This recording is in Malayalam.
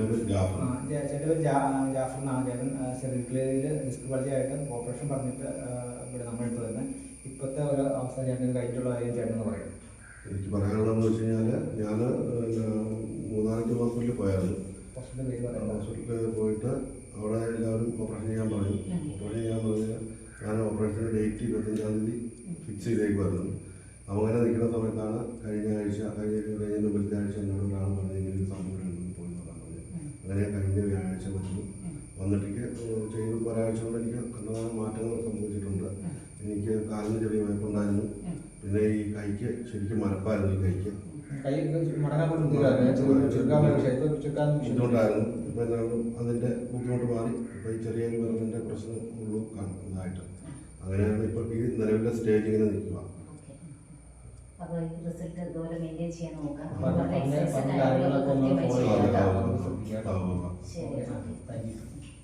പേര് ജാഫർ. ചേട്ടന്റെ പേര് ജാഫർ എന്നാണ് ചേട്ടൻ സെറിക്ലിയറിൽ ഡിസ്ക് ഓപ്പറേഷൻ പറഞ്ഞിട്ട് ഇവിടെ നമ്മൾ തന്നെ ഇപ്പോഴത്തെ ഒരു അവസ്ഥ ചേട്ടൻ കഴിഞ്ഞിട്ടുള്ള കാര്യം ചേട്ടൻ എന്ന് പറയും. എനിക്ക് പറയാനുള്ളതെന്ന് വെച്ച് കഴിഞ്ഞാൽ ഞാൻ മൂന്നാലഞ്ച് ഹോസ്പിറ്റലിൽ പോയായിരുന്നു ഹോസ്പിറ്റലിൽ പോയിട്ട് അവിടെ എല്ലാവരും ഓപ്പറേഷൻ ചെയ്യാൻ പറഞ്ഞു. ഓപ്പറേഷൻ ചെയ്യാൻ പറഞ്ഞ് ഞാൻ ഓപ്പറേഷന്റെ ഡേറ്റ് ഇരുപത്തഞ്ചാം തീയതി ഫിക്സ് ചെയ്തേക്കുമായിരുന്നു അങ്ങനെ നിൽക്കുന്ന സമയത്താണ് കഴിഞ്ഞ ആഴ്ച അങ്ങനെ കഴിഞ്ഞ വ്യാഴാഴ്ച വന്നു. വന്നിട്ടേക്ക് ചെയ്ത് ഒരാഴ്ച കൊണ്ട് എനിക്ക് കണ്ടമാനം മാറ്റങ്ങൾ സംഭവിച്ചിട്ടുണ്ട്. എനിക്ക് കാലിന് ചെറിയ വയപ്പുണ്ടായിരുന്നു പിന്നെ ഈ കൈക്ക് ശരിക്കും മരപ്പായിരുന്നു ഈ കൈക്ക്. ബുദ്ധിമുട്ടായിരുന്നു. ഇപ്പം എന്നാലും അതിന്റെ ബുദ്ധിമുട്ട് മാറി. ഇപ്പം ഈ ചെറിയ വിരലിന്റെ പ്രശ്നം ഉള്ളൂ കാണുന്നതായിട്ട് അങ്ങനെയാണ് ഇപ്പൊ ഈ നിലവിലെ സ്റ്റേജ് ഇങ്ങനെ നിൽക്കുക. അപ്പോൾ ഈ റിസൾട്ട് ഇതുപോലെ മെയിന്റെയിൻ ചെയ്യാൻ നോക്കാം. Thank you.